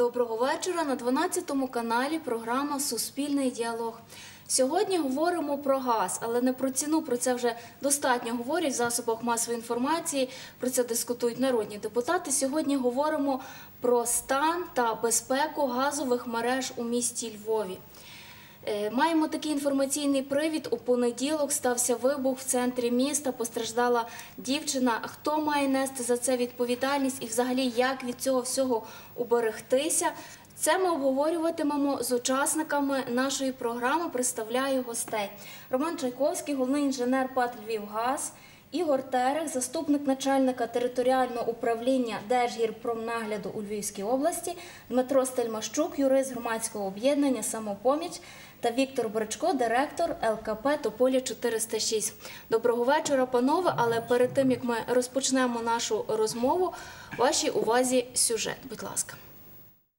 Доброго вечора на 12 каналі програма Суспільний діалог. Сьогодні говоримо про газ, але не про ціну. Про це вже достатньо говорять в засобах масової інформації. Про це дискутують народні депутати. Сьогодні говоримо про стан та безпеку газових мереж у місті Львові. Е, Маємо такий інформаційний привід. У понеділок стався вибух в центрі міста. Постраждала дівчина. Хто має нести за це відповідальність і, взагалі, як від цього всього уберегтися? Це ми обговорюватимемо з учасниками нашої програми. Представляю гостей. Роман Чайковський, головний інженер ПАТ «Львівгаз», Ігор Терех, заступник начальника територіального управління Держгірпромнагляду у Львівській області, Дмитро Стельмащук, юрист громадського об'єднання Самопоміч та Віктор Бричко, директор ЛКП Тополя 406. Доброго вечора, панове. Але перед тим як ми розпочнемо нашу розмову, вашій увазі сюжет. Будь ласка.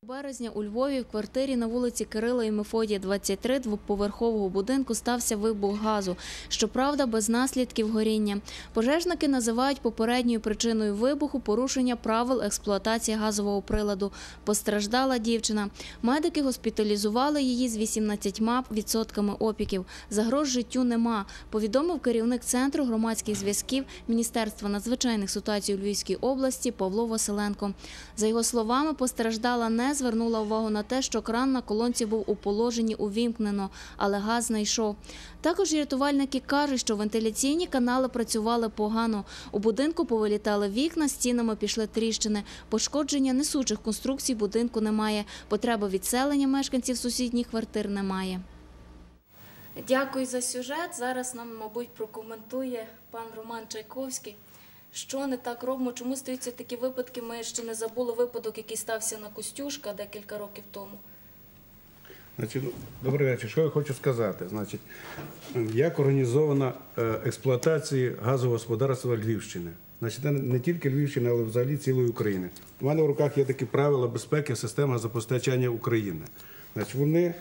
Березня у Львові в квартирі на вулиці Кирила і Мефодія, 23, двоповерхового будинку стався вибух газу. Щоправда, без наслідків горіння. Пожежники називають попередньою причиною вибуху порушення правил експлуатації газового приладу. Постраждала дівчина. Медики госпіталізували її з 18% опіків. Загроз життю нема. Повідомив керівник центру громадських зв'язків Міністерства надзвичайних ситуацій у Львівській області Павло Василенко. За його словами, постраждала не звернула увагу на те, що кран на колонці був у положенні увімкнено, але газ знайшов. Також рятувальники кажуть, що вентиляційні канали працювали погано. У будинку повилітали вікна, стінами пішли тріщини. Пошкодження несучих конструкцій будинку немає. Потреби відселення мешканців сусідніх квартир немає. Дякую за сюжет. Зараз нам, мабуть, прокоментує пан Роман Чайковський. Що не так робимо? Чому стаються такі випадки? Ми ще не забули випадок, який стався на Костюшка декілька років тому. Значить, добрий вечір. Що я хочу сказати? Значить, як організована е, експлуатація газового господарства Львівщини? Значить, не тільки Львівщини, але взагалі цілої України. У мене в руках є такі правила безпеки системи газопостачання України. Значить, вони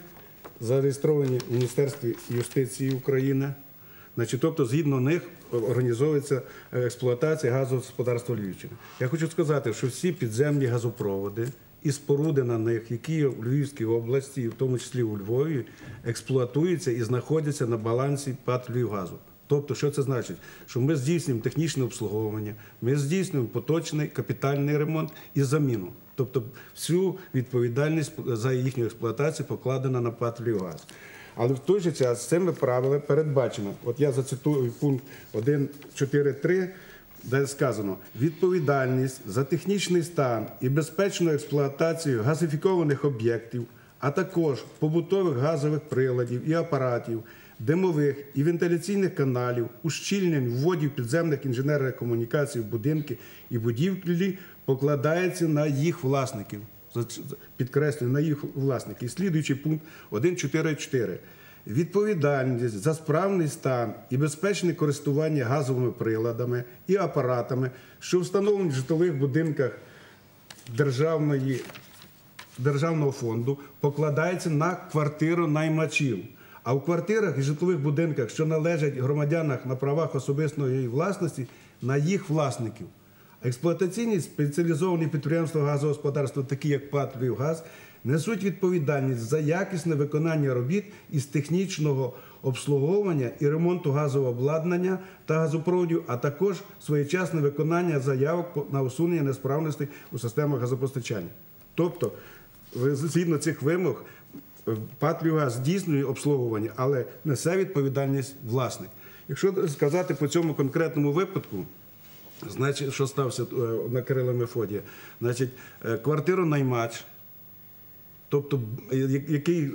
зареєстровані в Міністерстві юстиції України. Значить, тобто, згідно них організовується е, експлуатація газового господарства Львівщини. Я хочу сказати, що всі підземні газопроводи і споруди на них, які є в Львівській області, в тому числі у Львові, експлуатуються і знаходяться на балансі ПАТ «Львівгазу». Тобто, що це значить? Що ми здійснюємо технічне обслуговування, ми здійснюємо поточний капітальний ремонт і заміну. Тобто, всю відповідальність за їхню експлуатацію покладена на ПАТ «Львівгаз». Але в той же час цими правилами передбачено. От я зацитую пункт 1.4.3, де сказано відповідальність за технічний стан і безпечну експлуатацію газифікованих об'єктів, а також побутових газових приладів і апаратів, димових і вентиляційних каналів, ущільнень вводів підземних інженерних комунікацій в будинки і будівлі покладається на їх власників. Підкреслюю, на їх власників. Слідуючий пункт 1.4.4. Відповідальність за справний стан і безпечне користування газовими приладами і апаратами, що встановлені в житлових будинках державної, державного фонду, покладається на квартиру наймачів. А в квартирах і житлових будинках, що належать громадянах на правах особистої власності, на їх власників. Експлуатаційні спеціалізовані підприємства газогосподарства, такі як ПАТ «Львівгаз», несуть відповідальність за якісне виконання робіт із технічного обслуговування і ремонту газового обладнання та газопроводів, а також своєчасне виконання заявок на усунення несправностей у системах газопостачання. Тобто, згідно цих вимог, ПАТ «Львівгаз» здійснює обслуговування, але несе відповідальність власник. Якщо сказати по цьому конкретному випадку, Значить, що стався е, на Кирила Мефодія? Значить, е, квартиру наймач, тобто, е, який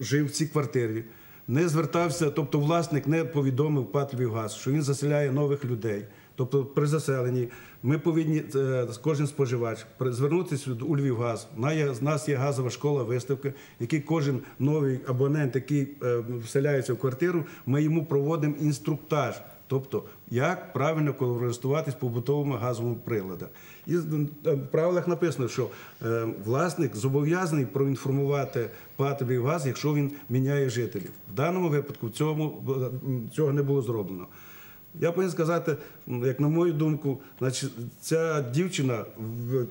жив в цій квартирі, не звертався, тобто власник не повідомив ПАТ «Львівгаз», що він заселяє нових людей. Тобто при заселенні ми повинні, кожен споживач, звернутися у Львівгаз. У нас є газова школа виставки, який кожен новий абонент, який вселяється в квартиру, ми йому проводимо інструктаж. Тобто, як правильно користуватись побутовими газовими приладами. І в правилах написано, що е, власник зобов'язаний проінформувати ПАТ «Львівгаз», якщо він міняє жителів. В даному випадку цьому, цього не було зроблено. Я повинен сказати, як на мою думку, значить, ця дівчина,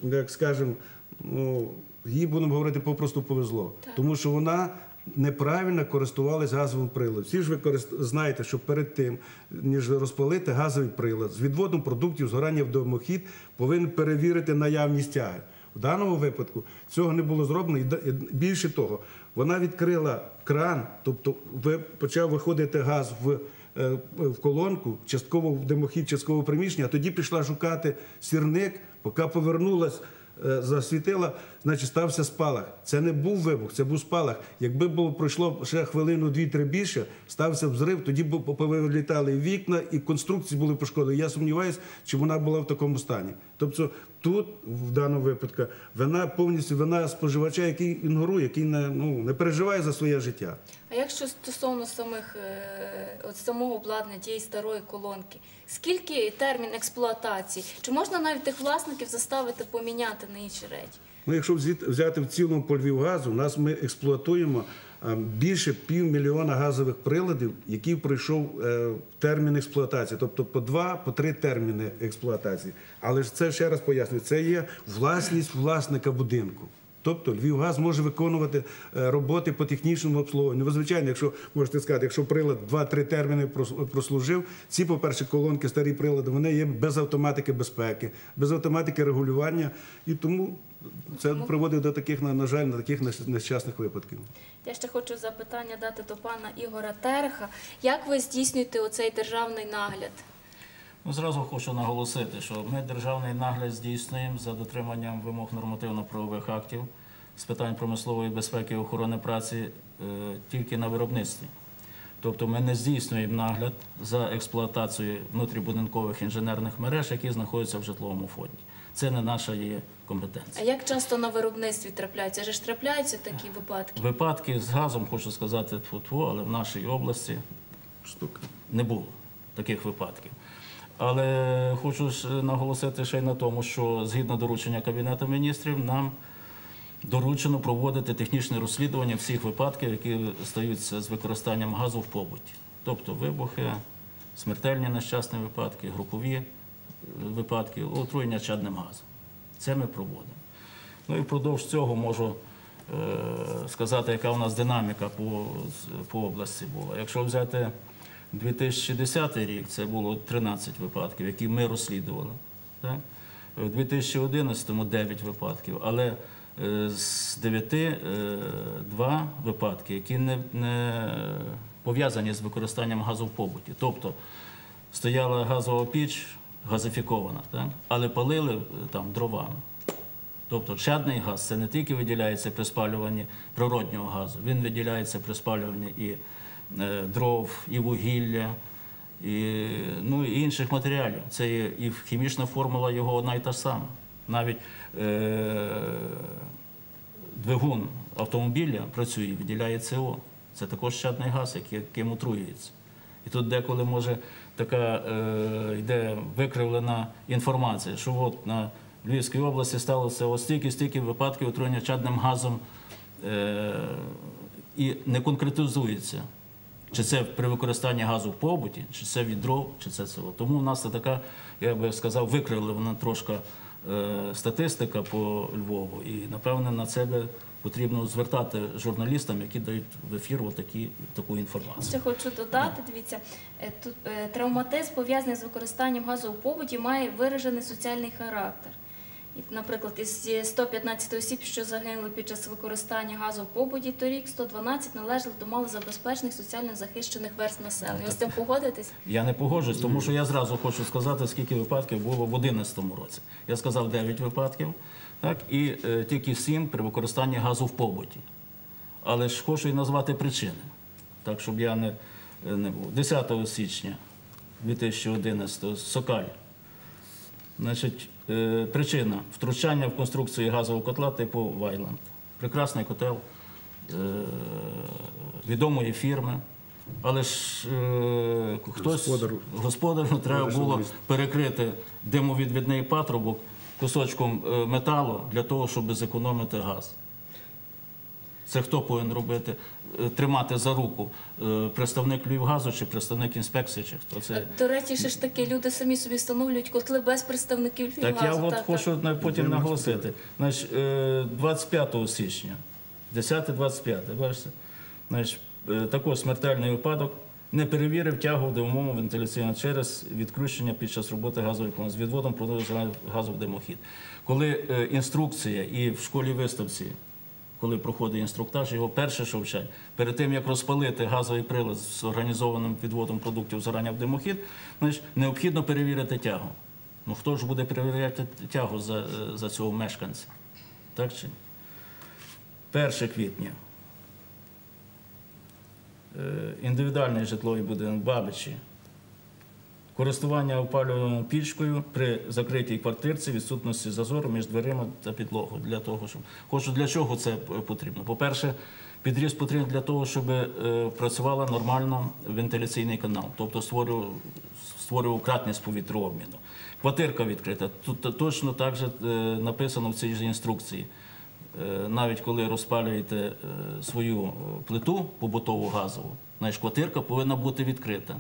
як скажемо, ну, їй будемо говорити попросту повезло, тому що вона. Неправильно користувалась газовим приладом. Всі ж ви корист- знаєте, що перед тим, ніж розпалити газовий прилад з відводом продуктів згорання в домохід, повинен перевірити наявність тяги. В даному випадку цього не було зроблено. І більше того, вона відкрила кран, тобто ви- почав виходити газ в, е, в колонку, частково в димохід, частково приміщення, а тоді пішла шукати сірник, поки повернулась. е, Засвітила, значить, стався спалах. Це не був вибух, це був спалах. Якби було пройшло ще хвилину, дві-три більше, стався взрив, тоді б повилітали вікна, і конструкції були пошкоджені. Я сумніваюся, чи вона була в такому стані. Тобто тут, в даному випадку, вина повністю вина споживача, який ігнорує, який не, ну, не переживає за своє життя. А якщо стосовно самих е, от самого обладнання тієї старої колонки, скільки термін експлуатації? Чи можна навіть тих власників заставити поміняти на інші речі? Ну, якщо взяти- в цілому по Львівгазу, у нас ми експлуатуємо а, більше півмільйона газових приладів, які пройшов е, термін експлуатації, тобто по два, по три терміни експлуатації. Але ж це ще раз пояснюю, це є власність власника будинку. Тобто Львівгаз може виконувати е, роботи по технічному обслуговуванню. Ви, звичайно, якщо можете сказати, якщо прилад 2-3 терміни прос- прослужив, ці, по-перше, колонки, старі прилади, вони є без автоматики безпеки, без автоматики регулювання, і тому це приводить до таких, на, жаль, на таких нещ- нещасних випадків. Я ще хочу запитання дати до пана Ігора Тереха. Як ви здійснюєте оцей державний нагляд? Ну, зразу хочу наголосити, що ми державний нагляд здійснюємо за дотриманням вимог нормативно-правових актів з питань промислової безпеки і охорони праці е, тільки на виробництві. Тобто ми не здійснюємо нагляд за експлуатацією внутрібудинкових інженерних мереж, які знаходяться в житловому фонді. Це не наша є А як часто на виробництві трапляються? Же ж трапляються такі випадки? Випадки з газом, хочу сказати, тьфу-тьфу, але в нашій області Штука. не було таких випадків. Але хочу наголосити ще й на тому, що згідно доручення Кабінету міністрів, нам доручено проводити технічне розслідування всіх випадків, які стаються з використанням газу в побуті. Тобто вибухи, смертельні нещасні випадки, групові е, випадки, отруєння чадним газом. Це ми проводимо. Ну і впродовж цього можу е, сказати, яка у нас динаміка по області була. Якщо взяти 2010 рік, це було 13 випадків, які ми розслідували. Так? У 2011 9 випадків, але е, з 9 е, два випадки, які не, не пов'язані з використанням газу в побуті. Тобто стояла газова піч газифікована, так? але палили е, там дровами. Тобто чадний газ це не тільки виділяється при спалюванні природнього газу, він виділяється при спалюванні і е, дров, і вугілля, і, ну, і інших матеріалів. Це є і хімічна формула його одна й та сама. Навіть е, двигун автомобіля працює, і виділяє СО. Це також чадний газ, яким отруюється. І тут деколи може така е, йде викривлена інформація, що от на Львівській області сталося ось стільки, стільки випадків отруєння чадним газом е, і не конкретизується. Чи це при використанні газу в побуті, чи це від дров, чи це село. Тому в нас це така, я би сказав, викривлена трошки е, статистика по Львову. І напевне на це потрібно звертати журналістам, які дають в ефір отакі, таку інформацію. Ще хочу додати, дивіться, е, тут е, травматизм пов'язаний з використанням газу у побуті має виражений соціальний характер. Наприклад, із 115 осіб, що загинули під час використання газу в побуті, торік 112 належали до малозабезпечених соціально захищених верств населення. Ви з цим погодитесь? Я не погоджуюсь, тому що я зразу хочу сказати, скільки випадків було в 2011 році. Я сказав 9 випадків, так, і е, тільки 7 при використанні газу в побуті. Але ж хочу і назвати причини, так, щоб я не, е, не був. 10 січня 2011 Сокаль. Значить, причина втручання в конструкцію газового котла типу Вайланд. Прекрасний котел е, відомої фірми. Але ж е, хтось Господар. господарю треба було перекрити димовідвідний патрубок кусочком е, металу для того, щоб зекономити газ. Це хто повинен робити? Е, Тримати за руку Е, представник Львівгазу чи представник інспекції, чи хто це? До речі, ще ж таки люди самі собі встановлюють котли без представників Так я Львівгазу. от хочу на- потім наголосити. Значить, е, 25 січня, 10-25, бачите? Значить, е, також смертельний випадок. Не перевірив тягу в димовому вентиляційному через відключення під час роботи газової з відводом продовження газу в димохід. Коли е, інструкція і в школі виставці, коли проходить інструктаж, його перше, що вчать, перед тим як розпалити газовий прилад з організованим відводом продуктів згорання в димохід, значить, необхідно перевірити тягу. Ну хто ж буде перевіряти тягу за, е, за цього мешканця? Так чи? ні? 1 квітня. Е, Індивідуальний житловий будинок Бабичі. Користування опалювальною пічкою при закритій квартирці відсутності зазору між дверима та підлогою. Для того, щоб... Хочу, для чого це потрібно? По-перше, підріз потрібен для того, щоб е, працювала нормально вентиляційний канал, тобто створював, створював кратність повітрообміну. Квартирка відкрита. Тут точно так же е, написано в цій ж інструкції. Е, навіть коли розпалюєте свою плиту побутову газову, значить, квартирка повинна бути відкрита.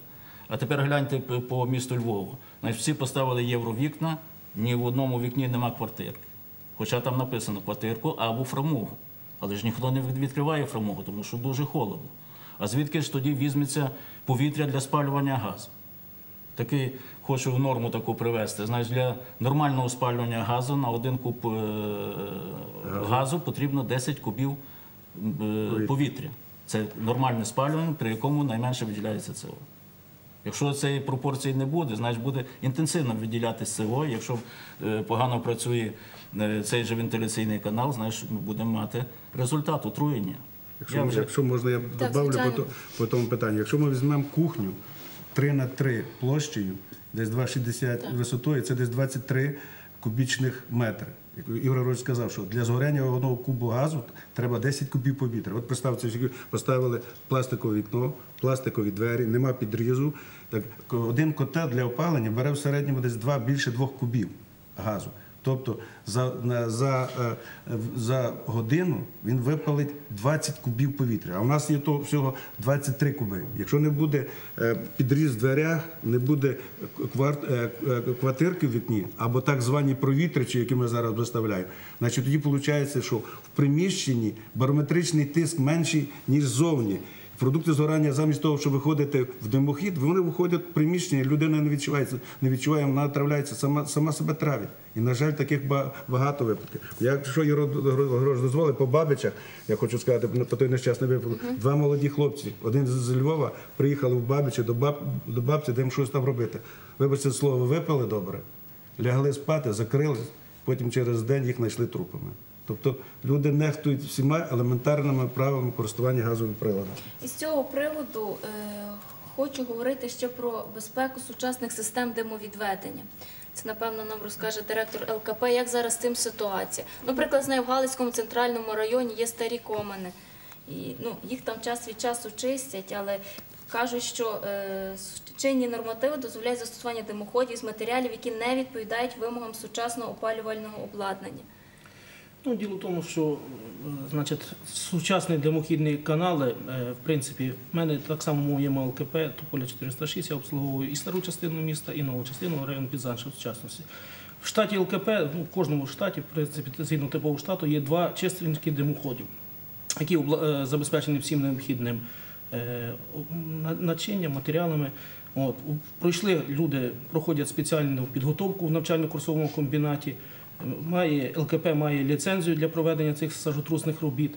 А тепер гляньте по місту Львову. Значить, всі поставили євровікна, ні в одному вікні нема квартирки. Хоча там написано квартирку або фрамугу. Але ж ніхто не відкриває фрамугу, тому що дуже холодно. А звідки ж тоді візьметься повітря для спалювання газу? Такий хочу в норму таку привести. Знаєш, для нормального спалювання газу на один куб е, газу потрібно 10 кубів е, повітря. Це нормальне спалювання, при якому найменше виділяється СО. Якщо цієї пропорції не буде, значить буде інтенсивно виділятися СО. Якщо е, погано працює е, цей же вентиляційний канал, значить ми будемо мати результат отруєння. Якщо, вже- якщо можна, я Так, добавлю по, по тому питанню. Якщо ми візьмемо кухню 3 на 3 площею, десь 2,60 висотою, це десь 23 кубічних метри. Ігор Григорович сказав, що для згоряння одного кубу газу треба 10 кубів повітря. От представте, поставили пластикове вікно, пластикові двері, нема підрізу. Так, один котел для опалення бере в середньому десь два більше двох кубів газу. Тобто за, за, е, за годину він випалить 20 кубів повітря. А у нас є то всього 23 куби. Якщо не буде е, підріз в дверях, не буде е, квартирки в вікні, або так звані провітричі, які ми зараз виставляємо, значить тоді виходить, що в приміщенні барометричний тиск менший, ніж ззовні. Продукти згорання, замість того, щоб виходити в димохід, вони виходять в приміщення, людина не відчуває, не відчуває, вона отравляється, сама, сама себе травить. І, на жаль, таких багато випадків. Якщо Юро Грош дозволить, по Бабичах, я хочу сказати, по той нещасний випадок, два молоді хлопці, один з- з Львова, приїхали в Бабичі до, баб, до бабці, де їм щось там робити. Вибачте слово, випили добре, лягли спати, закрились, потім через день їх знайшли трупами. Тобто люди нехтують всіма елементарними правилами користування газовим приладом. І з цього приводу е, хочу говорити ще про безпеку сучасних систем димовідведення. Це, напевно, нам розкаже директор ЛКП, як зараз цим ситуація. Наприклад, знаю, в Галицькому центральному районі є старі комини. І, ну, їх там час від часу чистять, але кажуть, що е, чинні нормативи дозволяють застосування димоходів з матеріалів, які не відповідають вимогам сучасного опалювального обладнання. Ну, діло в тому, що е, значить, сучасні димохідні канали, е, в принципі, в мене так само моєму ЛКП, Тополя 406, я обслуговую і стару частину міста, і нову частину район Підзанша в сучасності. В штаті ЛКП, ну, в кожному штаті, в принципі, згідно типового штату, є два чистинські димоходів, які е, забезпечені всім необхідним начинням, матеріалами. От. Пройшли люди, проходять спеціальну підготовку в навчально-курсовому комбінаті. Має ЛКП має ліцензію для проведення цих сажотрусних робіт.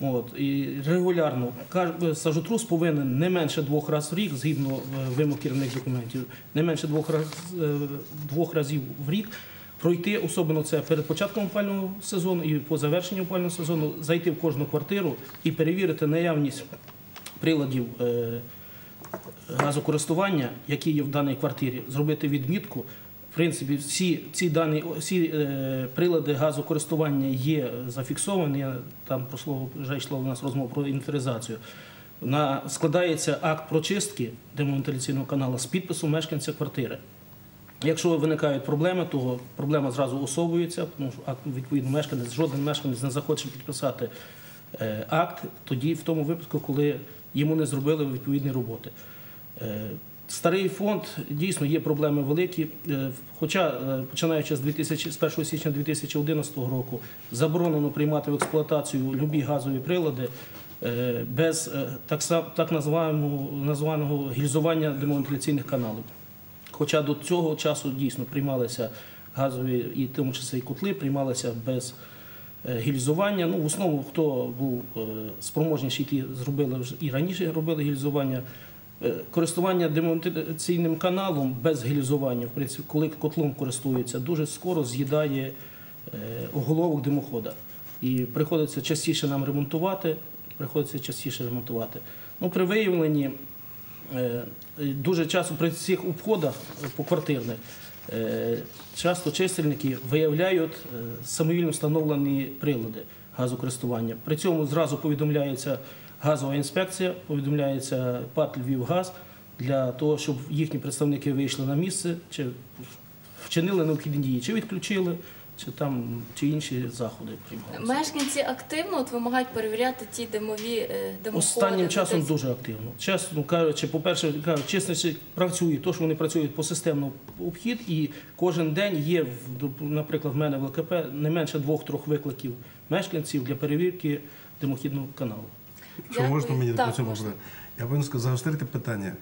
От і регулярно каж- сажотрус повинен не менше двох разів в рік, згідно е, вимог керівних документів, не менше двох раз е, двох разів в рік. Пройти особливо це перед початком опального сезону і по завершенню опального сезону зайти в кожну квартиру і перевірити наявність приладів е, газокористування, які є в даній квартирі, зробити відмітку. Принципі, всі ці дані всі е, прилади газокористування є зафіксовані. Я- Там про слово вже йшло у нас розмова про інвентаризацію. На складається акт прочистки демонталяційного каналу з підписом мешканця квартири. Якщо виникають проблеми, то проблема зразу особується, тому що відповідно мешканець, жоден мешканець не захоче підписати е, акт тоді, в тому випадку, коли йому не зробили відповідні роботи. Старий фонд дійсно є проблеми великі. Е, Хоча е, починаючи з 1 січня 2011 року заборонено приймати в експлуатацію любі газові прилади е, без так, названого гільзування демонтаційних каналів. Хоча до цього часу дійсно приймалися газові і тому числі і котли, приймалися без гільзування. Ну, в основному, хто був спроможніший, ті зробили і раніше робили гільзування. Е, Користування демонтаційним каналом без гільзування, в принципі, коли котлом користується, дуже скоро з'їдає е, оголовок димохода. І приходиться частіше нам ремонтувати. Приходиться частіше ремонтувати. Ну, при виявленні Е, Дуже часто при цих обходах поквартирних часто чисельники виявляють самовільно встановлені прилади газокористування. При цьому зразу повідомляється газова інспекція, повідомляється ПАТ Львівгаз для того, щоб їхні представники вийшли на місце, чи вчинили необхідні дії, чи відключили, чи там чи інші заходи приймали. Мешканці активно от вимагають перевіряти ті димові е, димоходи. Останнім часом десь- дуже активно. Чесно кажучи, по-перше, кажу, чесно працює, то, що вони працюють по системному обхід, і кожен день є, наприклад, в мене в ЛКП не менше двох-трьох викликів мешканців для перевірки димохідного каналу. Якщо можна мені Так, по цьому можна. Я повинен загострити питання.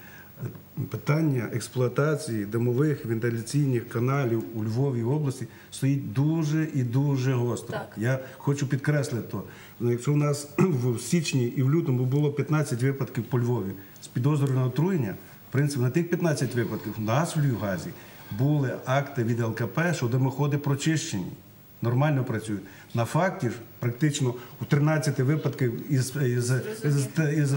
Е, Питання експлуатації димових вентиляційних каналів у Львові області стоїть дуже і дуже гостро. Так. Я хочу підкреслити то. Ну, Якщо у нас в січні і в лютому було 15 випадків по Львові з підозрою на отруєння, в принципі, на тих 15 випадків у нас в Львівгазі були акти від ЛКП, що димоходи прочищені нормально працюють. На факті ж практично у 13 випадків із, із, із, із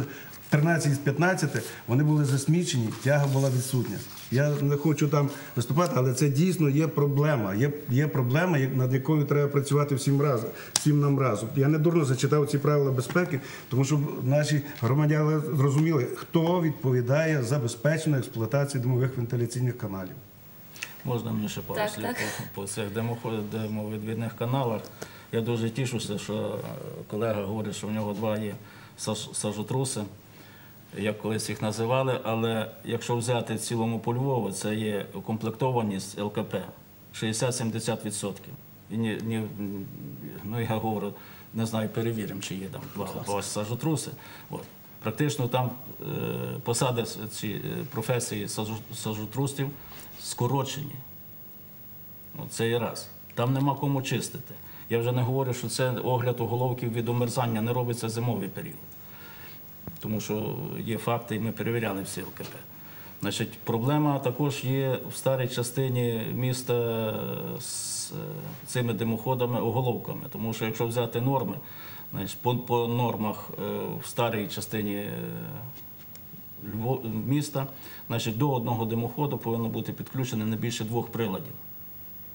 13 із 15 вони були засмічені, тяга була відсутня. Я не хочу там виступати, але це дійсно є проблема. Є, є проблема, над якою треба працювати всім разом, всім нам разом. Я не дурно зачитав ці правила безпеки, тому щоб наші громадяни зрозуміли, хто відповідає за безпечну експлуатацію димових вентиляційних каналів. Можна мені ще пару Так, слів так. по, цих демовідвідних каналах. Я дуже тішуся, що колега говорить, що в нього два є сажотруси, як колись їх називали. Але якщо взяти в цілому по Львову, це є укомплектованість ЛКП 60-70%. І ні, ні, ну я говорю, не знаю, перевіримо, чи є там два, два сажотруси. От. Практично там е, посади ці е, професії сажотрустів скорочені. Ну, це і раз. Там нема кому чистити. Я вже не говорю, що це огляд оголовків від омерзання не робиться зимовий період. Тому що є факти, і ми перевіряли всі ЛКП. Значить, проблема також є в старій частині міста з е, цими димоходами, оголовками. Тому що якщо взяти норми, значить, по, по нормах е, в старій частині е, міста, значить, до одного димоходу повинно бути підключено не більше двох приладів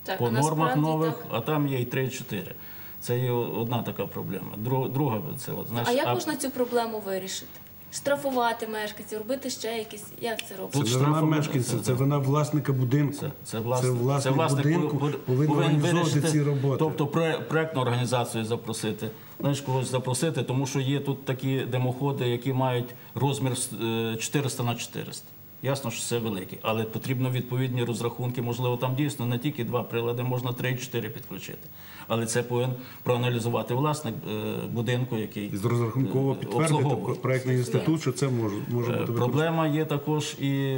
Так, по нормах нових, так. а там є і 3-4. Це є одна така проблема. Друга, це от, А значить, як можна цю проблему вирішити? Штрафувати мешканців, робити ще якісь. Як це робити? Це не штрафом- мешканця, це- вона власника будинку. Це, це, власник, це власник будинку повинен повинен організовувати ці роботи. Тобто про- проектну організацію запросити, знаєш, когось запросити, тому що є тут такі димоходи, які мають розмір е, 400 на 400. Ясно, що це великі, але потрібно відповідні розрахунки. Можливо, там дійсно не тільки два прилади, можна 3-4 підключити. Але це повинен проаналізувати власник е, будинку, який з розрахунково е, підтвердити проектний інститут, що це може, може бути використано. Проблема є також і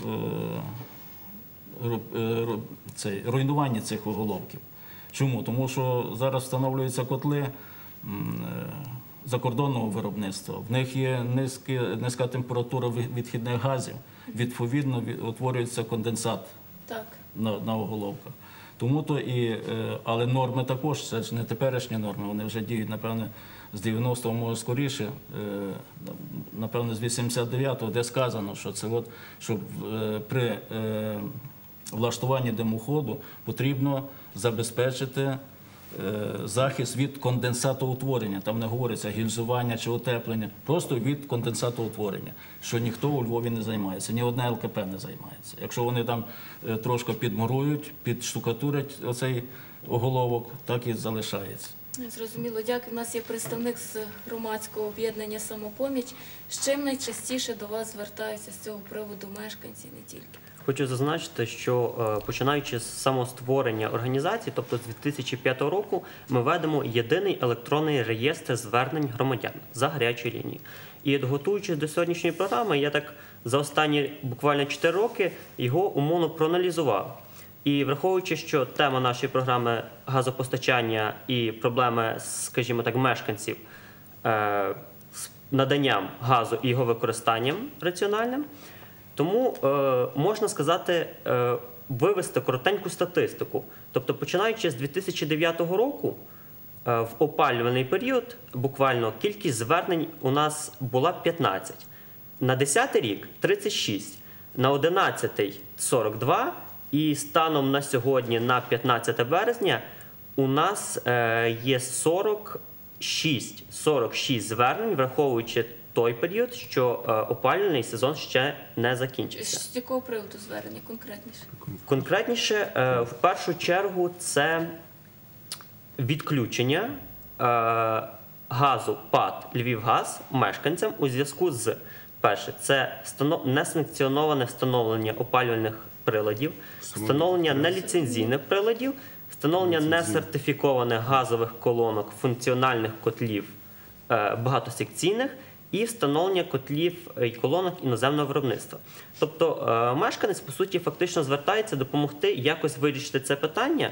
в е, ру- цей, руйнуванні цих оголовків. Чому? Тому що зараз встановлюються котли закордонного виробництва. В них є низькі, низька температура відхідних газів. Відповідно, ві- утворюється конденсат Так. на, на оголовках. Тому то і, е, але норми також, це ж не теперішні норми, вони вже діють, напевне, з 90-го, може скоріше, е, напевне, з 89-го, де сказано, що це от, щоб е, при влаштуванні димоходу потрібно забезпечити захист від конденсатоутворення. Там не говориться гільзування чи утеплення, просто від конденсатоутворення, що ніхто у Львові не займається, ні одне ЛКП не займається. Якщо вони там е, трошки підмурують, підштукатурять оцей оголовок, так і залишається. Зрозуміло, дякую. У нас є представник з громадського об'єднання самопоміч. З чим найчастіше до вас звертаються з цього приводу мешканці, не тільки? Хочу зазначити, що е, починаючи з самостворення організації, тобто з 2005 року, ми ведемо єдиний електронний реєстр звернень громадян за гарячою лінією. І готуючись до сьогоднішньої програми, я так за останні буквально 4 роки його умовно проаналізував. І враховуючи, що тема нашої програми газопостачання і проблеми, скажімо так, мешканців е, з наданням газу і його використанням раціональним, тому е, можна сказати, е, вивести коротеньку статистику. Тобто, починаючи з 2009 року, е, в опалювальний період буквально кількість звернень у нас була 15. На 10 рік 36, на 11 42, і станом на сьогодні, на 15 березня, у нас є 46, 46 звернень, враховуючи той період, що е, опалювальний сезон ще не закінчився. З якого приводу звернення конкретніше? Конкретніше, е, в першу чергу, це відключення е, газу ПАД Львівгаз мешканцям у зв'язку з перше, це встанов- несанкціоноване встановлення опалювальних приладів, встановлення неліцензійних приладів, встановлення несертифікованих газових колонок функціональних котлів багатосекційних і встановлення котлів і колонок іноземного виробництва. Тобто е, мешканець, по суті, фактично звертається допомогти якось вирішити це питання.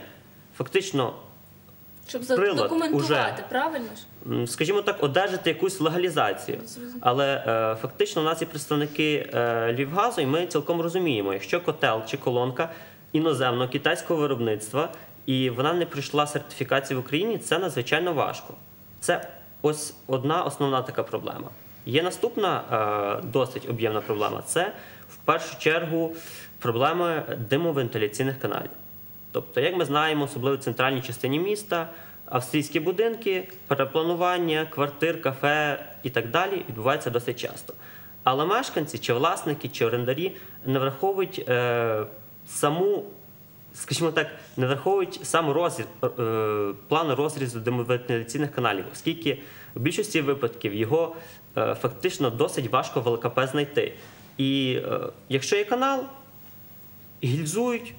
Фактично, Щоб задокументувати, уже. правильно ж? скажімо так, одержати якусь легалізацію. Але е, фактично у нас є представники е, Львівгазу, і ми цілком розуміємо, якщо котел чи колонка іноземного китайського виробництва, і вона не пройшла сертифікацію в Україні, це надзвичайно важко. Це ось одна основна така проблема. Є наступна е, досить об'ємна проблема. Це в першу чергу проблеми димовентиляційних каналів. Тобто, як ми знаємо, особливо в центральній частині міста, австрійські будинки, перепланування, квартир, кафе і так далі відбуваються досить часто. Але мешканці, чи власники, чи орендарі не враховують е, саму, скажімо так, не враховують сам розріз, е, план розрізу димовентиляційних каналів, оскільки в більшості випадків його фактично досить важко в ЛКП знайти. І е, якщо є канал, гільзують,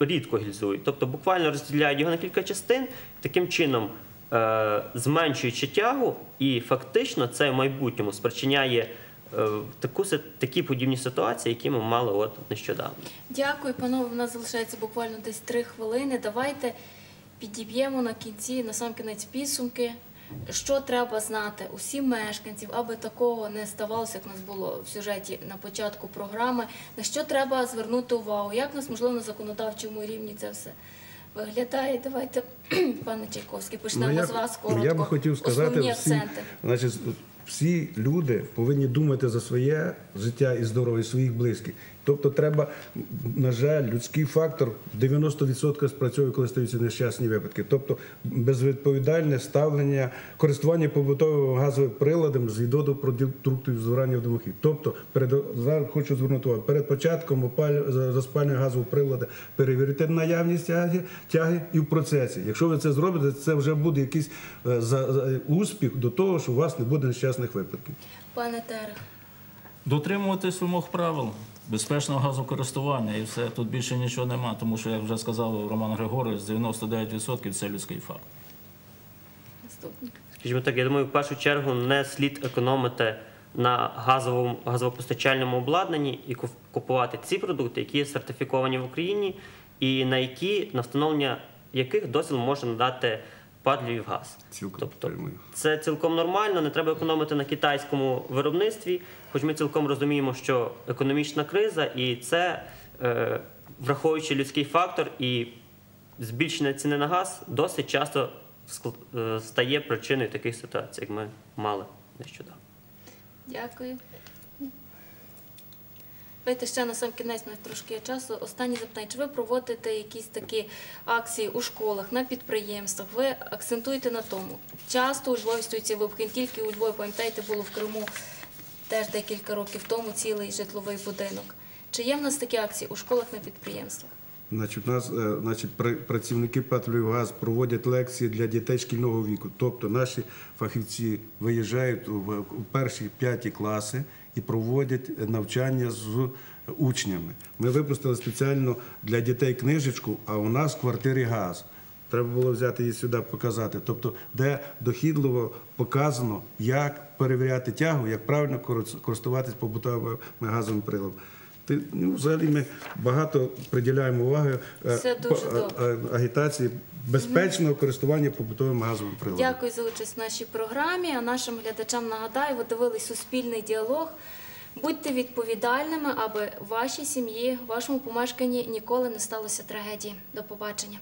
рідко гільзують. Тобто буквально розділяють його на кілька частин, таким чином е, зменшуючи тягу, і фактично це в майбутньому спричиняє е, таку, такі подібні ситуації, які ми мали от нещодавно. Дякую, панове. У нас залишається буквально десь три хвилини. Давайте підіб'ємо на кінці, на сам кінець підсумки. Що треба знати усім мешканців, аби такого не ставалося, як у нас було в сюжеті на початку програми. На що треба звернути увагу? Як у нас можливо на законодавчому рівні це все виглядає? Давайте, пане Чайковський, почнемо Ну, я, з вас коротко. я би хотів сказати, всі, значить, всі люди повинні думати за своє життя і здоров'я своїх близьких. Тобто треба, на жаль, людський фактор в 90% спрацьовує, коли стаються нещасні випадки. Тобто безвідповідальне ставлення, користування побутовим газовим приладом з відводу продуктів згорання в домохід. Тобто, перед зараз хочу звернути увагу, перед початком опалю- за- розпалювання газового приладу перевірити наявність тяги, тяги і в процесі. Якщо ви це зробите, це вже буде якийсь е, за, за- успіх до того, що у вас не буде нещасних випадків. Пане Терех. Дотримуватись вимог правил безпечного газокористування і все. Тут більше нічого нема, тому що, як вже сказав Роман Григорович, 99% це людський факт. Наступний. Скажімо так, я думаю, в першу чергу не слід економити на газовому газопостачальному обладнанні і купувати ці продукти, які є сертифіковані в Україні, і на які на встановлення яких дозвіл може надати ПАД «Львівгаз». Цілком Тобто це цілком нормально, не треба економити на китайському виробництві, хоч ми цілком розуміємо, що економічна криза, і це, е, враховуючи людський фактор і збільшення ціни на газ, досить часто е, стає причиною таких ситуацій, як ми мали нещодавно. Дякую. Давайте ще на сам кінець у нас трошки часу. Останнє запитання. Чи ви проводите якісь такі акції у школах, на підприємствах? Ви акцентуєте на тому. Часто у Львові стоїть ці вибухи, тільки у Львові, пам'ятаєте, було в Криму теж декілька років тому цілий житловий будинок. Чи є в нас такі акції у школах на підприємствах? Значить, нас е, значить, пра- працівники ПАТ «Львівгаз» проводять лекції для дітей шкільного віку. Тобто наші фахівці виїжджають у перші п'яті класи і проводять навчання з учнями. Ми випустили спеціально для дітей книжечку, а у нас в квартирі газ. Треба було взяти її сюди, показати. Тобто, де дохідливо показано, як перевіряти тягу, як правильно користуватись побутовими газовими приладами. Ну, взагалі ми багато приділяємо уваги е, Це дуже добре. е, е, агітації безпечного користування побутовими газовими приладами. Дякую за участь в нашій програмі. А нашим глядачам нагадаю, ви дивились суспільний діалог. Будьте відповідальними, аби вашій сім'ї, вашому помешканні ніколи не сталося трагедії. До побачення.